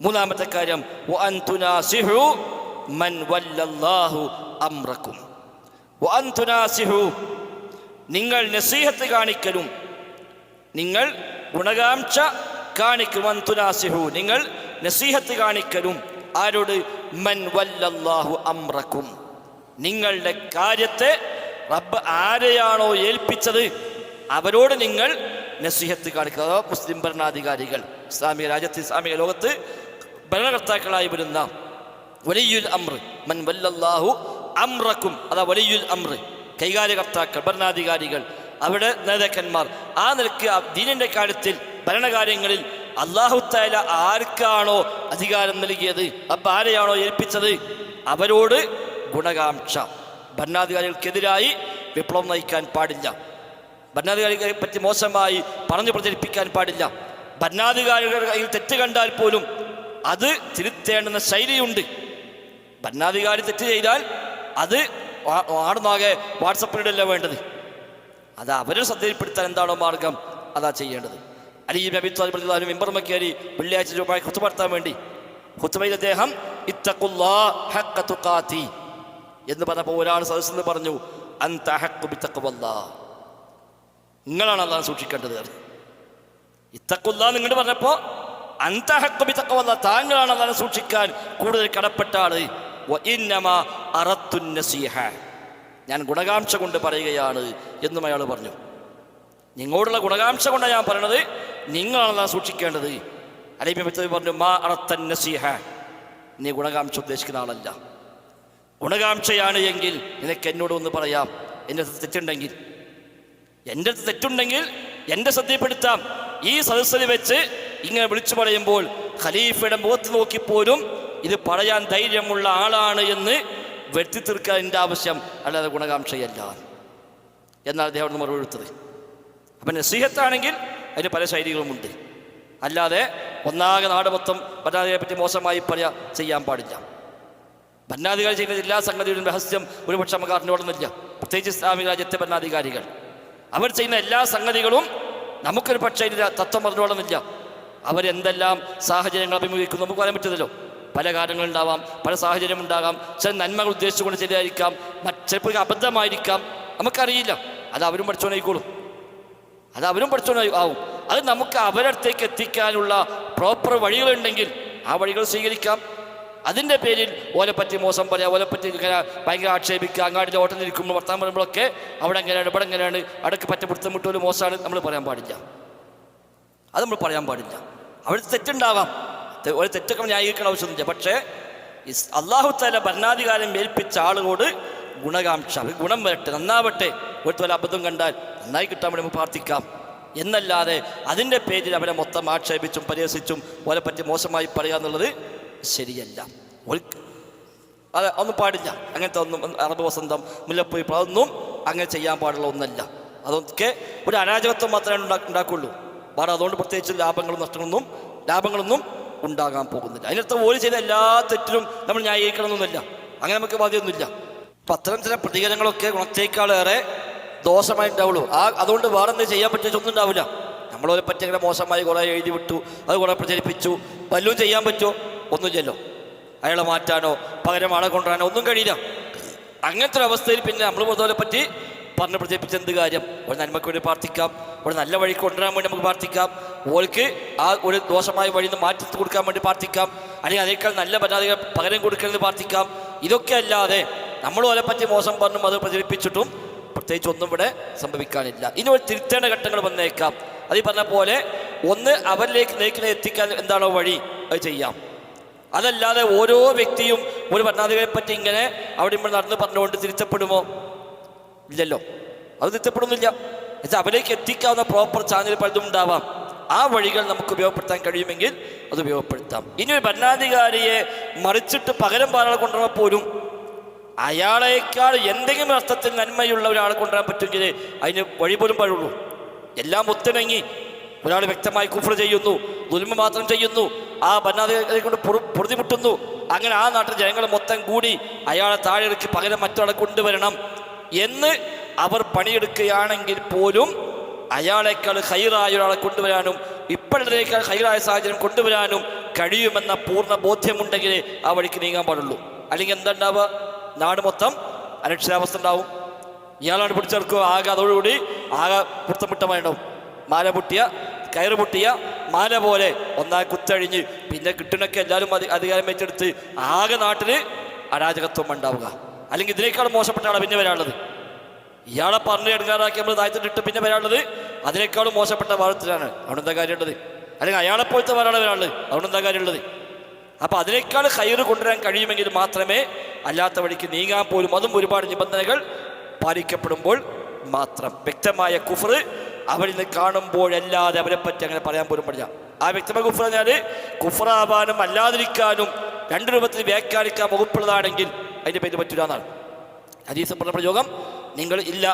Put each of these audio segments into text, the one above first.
മൂന്നാമത്തെ കാര്യം മൻ വല്ലല്ലാഹു നിങ്ങൾ നസീഹത്ത് കാണിക്കലും. നിങ്ങൾ ഗുണകാംക്ഷ കാണിക്കും. അന്തുനാസിഹു നിങ്ങൾ നസീഹത്ത് കാണിക്കലും. ആരോട്? മൻ വല്ലല്ലാഹു അംറക്കും. നിങ്ങളുടെ കാര്യത്തെ റബ്ബ് ആരെയാണോ ഏൽപ്പിച്ചത് അവരോട് നിങ്ങൾ നസീഹത്ത് കാണിക്കുക. മുസ്ലിം ഭരണാധികാരികൾ ഇസ്ലാമിക രാജ്യത്ത് ഇസ്ലാമിക ലോകത്ത് ഭരണകർത്താക്കളായി വരുന്ന വലിയുൽ അമ്ര മൻ വല്ലല്ലാഹു അമ്രക്കും അതാ വലിയുൽ അമ്ര കൈകാര്യകർത്താക്കൾ ഭരണാധികാരികൾ അവിടെ നേതാക്കന്മാർ. ആ നിലയ്ക്ക് ആ ദീനിന്റെ കാര്യത്തിൽ ഭരണകാര്യങ്ങളിൽ അള്ളാഹുത്തായ ആർക്കാണോ അധികാരം നൽകിയത്? അപ്പം ആരെയാണോ ഏൽപ്പിച്ചത്? അവരോട് ഗുണകാംക്ഷ. ഭരണാധികാരികൾക്കെതിരായി വിപ്ലവം നയിക്കാൻ പാടില്ല. ഭരണാധികാരികളെ പറ്റി മോശമായി പറഞ്ഞു പ്രചരിപ്പിക്കാൻ പാടില്ല. ഭരണാധികാരികളുടെ കയ്യിൽ തെറ്റ് കണ്ടാൽ പോലും അത് തിരുത്തേണ്ടുന്ന ശൈലിയുണ്ട്. ഭരണാധികാരി തെറ്റ് ചെയ്താൽ അത് ആടുന്നാകെ വാട്സപ്പിലിടല്ല വേണ്ടത്. അത് അവരെ ശ്രദ്ധയിൽപ്പെടുത്താൻ എന്താണോ മാർഗം അതാ ചെയ്യേണ്ടത്. അലി നബി താലിബ് മെമ്പർമ വെള്ളിയാഴ്ച രൂപമായി കുത്തുപടുത്താൻ വേണ്ടി. കുത്തുബയിൽ അദ്ദേഹം ഇത്തക്കുല്ലാത്തി എന്ന് പറഞ്ഞപ്പോൾ ഒരാൾ സദസ്സിൽ നിന്ന് പറഞ്ഞു നിങ്ങളാണ് അള്ളാഹ് സൂക്ഷിക്കേണ്ടത്. ഇത്തക്കുല്ല നിങ്ങൾ പറഞ്ഞപ്പോൾ അന്ത ഹഖ്ഖു ബിത്തഖ്വല്ലാ താങ്കളാണ് അള്ളാഹ് സൂക്ഷിക്കാൻ കൂടുതൽ കടപ്പെട്ട ആൾ ഞാൻ ഗുണകാംക്ഷ കൊണ്ട് പറയുകയാണ് എന്നും അയാൾ പറഞ്ഞു. നിങ്ങളോടുള്ള ഗുണകാംക്ഷ കൊണ്ടാണ് ഞാൻ പറയണത്. നിങ്ങളാണ് സൂക്ഷിക്കേണ്ടത്. അലൈബി പറഞ്ഞു മാ അറത്തൻ നസീഹ. നീ ഗുണകാംക്ഷ ഉദ്ദേശിക്കുന്ന ആളല്ല. ഗുണകാംക്ഷയാണ് എങ്കിൽ നിനക്ക് എന്നോട് ഒന്ന് പറയാം. എന്റെ തെറ്റുണ്ടെങ്കിൽ. എന്റെ തെറ്റുണ്ടെങ്കിൽ എന്റെ ശ്രദ്ധയിൽപ്പെടുത്താം ഈ സദസ്സിൽ വെച്ച് ഇങ്ങനെ വിളിച്ചു പറയുമ്പോൾ ഖലീഫയുടെ മുഖത്ത് നോക്കിപ്പോലും ഇത് പറയാൻ ധൈര്യമുള്ള ആളാണ് എന്ന് വരുത്തി തീർക്കാൻ എന്റെ ആവശ്യം അല്ലാതെ ഗുണകാംക്ഷയല്ല. എന്നാൽ അദ്ദേഹം അവിടെ മറുപടി അപ്പം നസീഹത്താണെങ്കിൽ അതിന് പല ശൈലികളുമുണ്ട്. അല്ലാതെ ഒന്നാകെ നാട് മൊത്തം പറ്റി മോശമായി പറയാ ചെയ്യാൻ പാടില്ല. ഭരണാധികാരി ചെയ്യുന്ന എല്ലാ സംഗതിയുടെയും രഹസ്യം ഒരുപക്ഷെ നമുക്ക് അറിഞ്ഞോളുന്നില്ല പ്രത്യേകിച്ച് ഇസ്ലാമിക രാജ്യത്തെ ഭരണാധികാരികൾ. അവർ ചെയ്യുന്ന എല്ലാ സംഗതികളും നമുക്കൊരു പക്ഷേ തത്വം അറിഞ്ഞോളുന്നില്ല അവരെന്തെല്ലാം സാഹചര്യങ്ങൾ അഭിമുഖീകരിക്കുന്നു നമുക്ക് പറയാൻ പറ്റുന്നല്ലോ. പല കാര്യങ്ങളുണ്ടാവാം പല സാഹചര്യം ഉണ്ടാകാം ചില നന്മകൾ ഉദ്ദേശിച്ചുകൊണ്ട് ശരിയായിരിക്കാം ചിലപ്പോൾ അബദ്ധമായിരിക്കാം. നമുക്കറിയില്ല. അത് അവരും പഠിച്ചോണ്ടായിക്കോളും അത് അവരും പഠിച്ചോണായി ആവും. അത് നമുക്ക് അവരടുത്തേക്ക് എത്തിക്കാനുള്ള പ്രോപ്പർ വഴികളുണ്ടെങ്കിൽ ആ വഴികൾ സ്വീകരിക്കാം. അതിന്റെ പേരിൽ ഓലെപ്പറ്റി പറ്റി മോശം പറയാം ഓലെപ്പറ്റി പറ്റി ഇങ്ങനെ ഭയങ്കര ആക്ഷേപിക്കുക അങ്ങാടിയിൽ ഓട്ടം നിൽക്കുമ്പോൾ വർത്താൻ പറയുമ്പോഴൊക്കെ അവിടെ എങ്ങനെയാണ് ഇവിടെ എങ്ങനെയാണ് അടക്ക് പറ്റ പിടുത്തം വിട്ടൊരു മോശമാണ് നമ്മൾ പറയാൻ പാടില്ല. അത് നമ്മൾ പറയാൻ പാടില്ല. അവിടെ തെറ്റുണ്ടാവാം. ഒരു തെറ്റൊക്കെ ന്യായീകരിക്കണ ആവശ്യമൊന്നുമില്ല. പക്ഷേ അള്ളാഹു താല ഭരണാധികാരം ഏൽപ്പിച്ച ആളുകളോട് ഗുണകാംക്ഷ ഗുണം വരട്ടെ നന്നാവട്ടെ. ഒരു വല്ല അബദ്ധം കണ്ടാൽ നന്നായി കിട്ടാൻ വേണ്ടി നമുക്ക് പ്രാർത്ഥിക്കാം. എന്നല്ലാതെ അതിന്റെ പേരിൽ അവരെ മൊത്തം ആക്ഷേപിച്ചും പരിഹസിച്ചും ഓലെ പറ്റി മോശമായി പറയുക എന്നുള്ളത് ശരിയല്ല. അത് ഒന്നും പാടില്ല. അങ്ങനത്തെ ഒന്നും അറബ് വസന്തം മുല്ലപ്പോയി അതൊന്നും അങ്ങനെ ചെയ്യാൻ പാടുള്ള ഒന്നല്ല. അതൊക്കെ ഒരു അരാജകത്വം മാത്രമേ ഉണ്ടാ- ഉണ്ടാക്കുള്ളൂ. വേറെ അതുകൊണ്ട് പ്രത്യേകിച്ച് ലാഭങ്ങളും നഷ്ടങ്ങളൊന്നും ലാഭങ്ങളൊന്നും ഉണ്ടാകാൻ പോകുന്നില്ല. അതിനർത്ഥം ഓൽ ചെയ്ത എല്ലാ തെറ്റിലും നമ്മൾ ന്യായീകരിക്കണമെന്നൊന്നുമില്ല. അങ്ങനെ നമുക്ക് ബാധ്യമൊന്നുമില്ല അപ്പം അത്തരം ചില പ്രതികരണങ്ങളൊക്കെ ഗുണത്തേക്കാളേറെ ദോഷമായിട്ടുണ്ടാവുള്ളൂ ആ അതുകൊണ്ട് വേറെ എന്തെങ്കിലും ചെയ്യാൻ പറ്റിയ ഒന്നും ഉണ്ടാവില്ല. നമ്മളെ പറ്റി അങ്ങനെ മോശമായി കുറേ എഴുതി വിട്ടു അത് കുറേ പ്രചരിപ്പിച്ചു വല്ലതും ചെയ്യാൻ പറ്റുമോ? ഒന്നും ചെല്ലോ അയാളെ മാറ്റാനോ പകരം ആളെ കൊണ്ടുവരാനോ ഒന്നും കഴിയില്ല. അങ്ങനത്തെ ഒരു അവസ്ഥയിൽ പിന്നെ നമ്മൾ മുതലെ പറ്റി പറഞ്ഞ് പ്രചരിപ്പിച്ച എന്ത് കാര്യം? ഒരു നന്മയ്ക്ക് വേണ്ടി പ്രാർത്ഥിക്കാം. ഒരു നല്ല വഴി കൊണ്ടുവരാൻ വേണ്ടി നമുക്ക് പ്രാർത്ഥിക്കാം. ഓൾക്ക് ആ ഒരു ദോഷമായ വഴി നിന്ന് മാറ്റി കൊടുക്കാൻ വേണ്ടി പ്രാർത്ഥിക്കാം. അല്ലെങ്കിൽ അതേക്കാൾ നല്ല പരാതികൾ പകരം കൊടുക്കണമെന്ന് പ്രാർത്ഥിക്കാം. ഇതൊക്കെ അല്ലാതെ നമ്മൾ ഓലെ പറ്റി മോശം പറഞ്ഞും അത് പ്രചരിപ്പിച്ചിട്ടും പ്രത്യേകിച്ച് ഒന്നും ഇവിടെ സംഭവിക്കാനില്ല. ഇനി ഒരു തിരുത്തേണ്ട ഘട്ടങ്ങൾ വന്നേക്കാം. അത് ഈ പറഞ്ഞ പോലെ ഒന്ന് അവരിലേക്ക് നയിക്കുന്ന എത്തിക്കാൻ എന്താണോ വഴി? അത് ചെയ്യാം. അതല്ലാതെ ഓരോ വ്യക്തിയും ഒരു ഭരണാധികാരിയെ പറ്റി ഇങ്ങനെ അവിടെ ഇവിടെ നടന്ന് പറഞ്ഞുകൊണ്ട് തിരുത്തപ്പെടുമോ ഇല്ലല്ലോ. അത് തിരുത്തപ്പെടുന്നില്ല എന്നാൽ അവരിലേക്ക് എത്തിക്കാവുന്ന പ്രോപ്പർ ചാനൽ പലതും ഉണ്ടാവാം. ആ വഴികൾ നമുക്ക് ഉപയോഗപ്പെടുത്താൻ കഴിയുമെങ്കിൽ അത് ഉപയോഗപ്പെടുത്താം. ഇനി ഒരു ഭരണാധികാരിയെ മറിച്ചിട്ട് പകരം പാലാൾ കൊണ്ടുവരാൻ പോലും അയാളേക്കാൾ എന്തെങ്കിലും അർത്ഥത്തിൽ നന്മയുള്ള ഒരാളെ കൊണ്ടുവരാൻ പറ്റുമെങ്കിൽ അതിന് വഴി പോലും പഴുള്ളൂ എല്ലാം ഒത്തിണങ്ങി ഒരാൾ വ്യക്തമായി കുഫർ ചെയ്യുന്നു ദുൽമ മാത്രം ചെയ്യുന്നു ആ ഭരണാധികാരിയെ കൊണ്ട് പൊറു- പൊറുതിമുട്ടുന്നു. അങ്ങനെ ആ നാട്ടിൽ ജനങ്ങൾ മൊത്തം കൂടി അയാളെ താഴെ ഇറക്കി പകരം മറ്റൊരാളെ കൊണ്ടുവരണം. എന്ന് അവർ പണിയെടുക്കുകയാണെങ്കിൽ പോലും അയാളെക്കാൾ ഹൈറായ ഒരാളെ കൊണ്ടുവരാനും ഇപ്പോഴത്തേക്കാൾ ഹൈറായ സാഹചര്യം കൊണ്ടുവരാനും കഴിയുമെന്ന പൂർണ ബോധ്യമുണ്ടെങ്കിൽ ആ വഴിക്ക് നീങ്ങാൻ പാടുള്ളൂ. അല്ലെങ്കിൽ എന്താണ്ടാവുക? നാട് മൊത്തം അരക്ഷിതാവസ്ഥ ഉണ്ടാവും. ഇയാളാണ് പിടിച്ചെടുക്കുക. ആകെ അതോടുകൂടി ആകെ പുറത്തമിട്ടമായിട്ടുണ്ടാവും മാല പൊട്ടിയ കയറ് പൊട്ടിയ മാല പോലെ ഒന്നായി കുത്തഴിഞ്ഞ് പിന്നെ കിട്ടണൊക്കെ എല്ലാവരും അധി അധികാരം വെച്ചെടുത്ത് ആകെ നാട്ടിൽ അരാജകത്വം ഉണ്ടാവുക. അല്ലെങ്കിൽ ഇതിനേക്കാൾ മോശപ്പെട്ട ആളാണ് പിന്നെ വരാനുള്ളത്. ഇയാളെ പറഞ്ഞ് എടുക്കാറാക്കി നമ്മൾ താഴ്ത്തിട്ടിട്ട് പിന്നെ വരാനുള്ളത് അതിനേക്കാളും മോശപ്പെട്ട ഭാഗത്തിലാണ് അവിടെ എന്താ കാര്യമുള്ളത്? അല്ലെങ്കിൽ അയാളെപ്പോലത്തെ വരാണ് വരാനുള്ളത്. അവിടെ എന്താ കാര്യമുള്ളത്? അപ്പോൾ അതിനേക്കാൾ കയറ് കൊണ്ടുവരാൻ കഴിയുമെങ്കിൽ മാത്രമേ അല്ലാത്ത വഴിക്ക് നീങ്ങാൻ പോലും അതും ഒരുപാട് നിബന്ധനകൾ പാലിക്കപ്പെടുമ്പോൾ മാത്രം. വ്യക്തമായ കുഫർ അവരിൽ നിന്ന് കാണുമ്പോഴല്ലാതെ അവരെ പറ്റി അങ്ങനെ പറയാൻ പോലും പാടില്ല. ആ വ്യക്തമായ കുഫർ പറഞ്ഞാൽ കുഫറാവാനും അല്ലാതിരിക്കാനും രണ്ട് രൂപത്തിൽ വ്യാഖ്യാനിക്കാൻ വകുപ്പുള്ളതാണെങ്കിൽ അതിന്റെ പേര് പറ്റൂല എന്നാണ് ഹദീസ് പറഞ്ഞ പ്രയോഗം നിങ്ങൾ ഇല്ല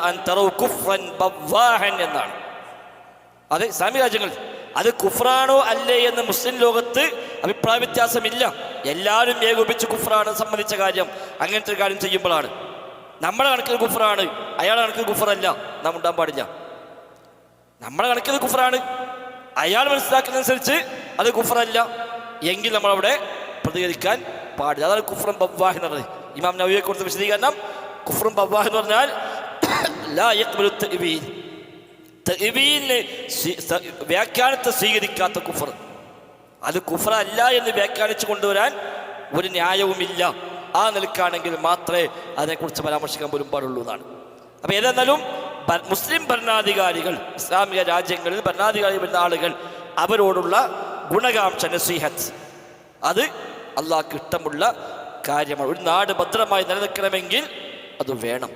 എന്നാണ്. അത് ഇസ്ലാമിക രാജ്യങ്ങൾ അത് കുഫ്രാണോ അല്ലേ എന്ന് മുസ്ലിം ലോകത്ത് അഭിപ്രായ വ്യത്യാസമില്ല. എല്ലാവരും ഏകോപിച്ച് കുഫ്രാണ് സംബന്ധിച്ച കാര്യം അങ്ങനത്തെ ഒരു കാര്യം ചെയ്യുമ്പോഴാണ്. നമ്മുടെ കണക്കിൽ കുഫറാണ് അയാളെ കണക്കിൽ കുഫറല്ല നാം ഉണ്ടാൻ പാടില്ല. നമ്മുടെ കണക്കിൽ കുഫറാണ് അയാൾ മനസ്സിലാക്കുന്നതനുസരിച്ച് അത് കുഫറല്ല എങ്കിൽ നമ്മളവിടെ പ്രതികരിക്കാൻ പാടില്ല. അതാണ് കുഫ്രം ബവ്വാഹ് എന്ന് പറയുന്നത്. ഇമാം നവിയെ കുറിച്ച് വിശദീകരണം. കുഫറും ബവ്വാഹ് എന്ന് പറഞ്ഞാൽ വ്യാഖ്യാനത്തെ സ്വീകരിക്കാത്ത കുഫർ. അത് കുഫർ അല്ല എന്ന് വ്യാഖ്യാനിച്ചു കൊണ്ടുവരാൻ ഒരു ന്യായവുമില്ല. ആ നിലക്കാണെങ്കിൽ മാത്രമേ അതിനെക്കുറിച്ച് പരാമർശിക്കാൻ പോലും പാടുള്ളൂ എന്നാണ്. അപ്പൊ ഏതെന്നാലും മുസ്ലിം ഭരണാധികാരികൾ ഇസ്ലാമിക രാജ്യങ്ങളിൽ ഭരണാധികാരി വരുന്ന ആളുകൾ അവരോടുള്ള ഗുണകാംക്ഷ നസീഹത്ത്. അത് അള്ളാഹ്ക്ക് ഇഷ്ടമുള്ള കാര്യമാണ് ഒരു നാട് ഭദ്രമായി നിലനിൽക്കണമെങ്കിൽ അത് വേണം.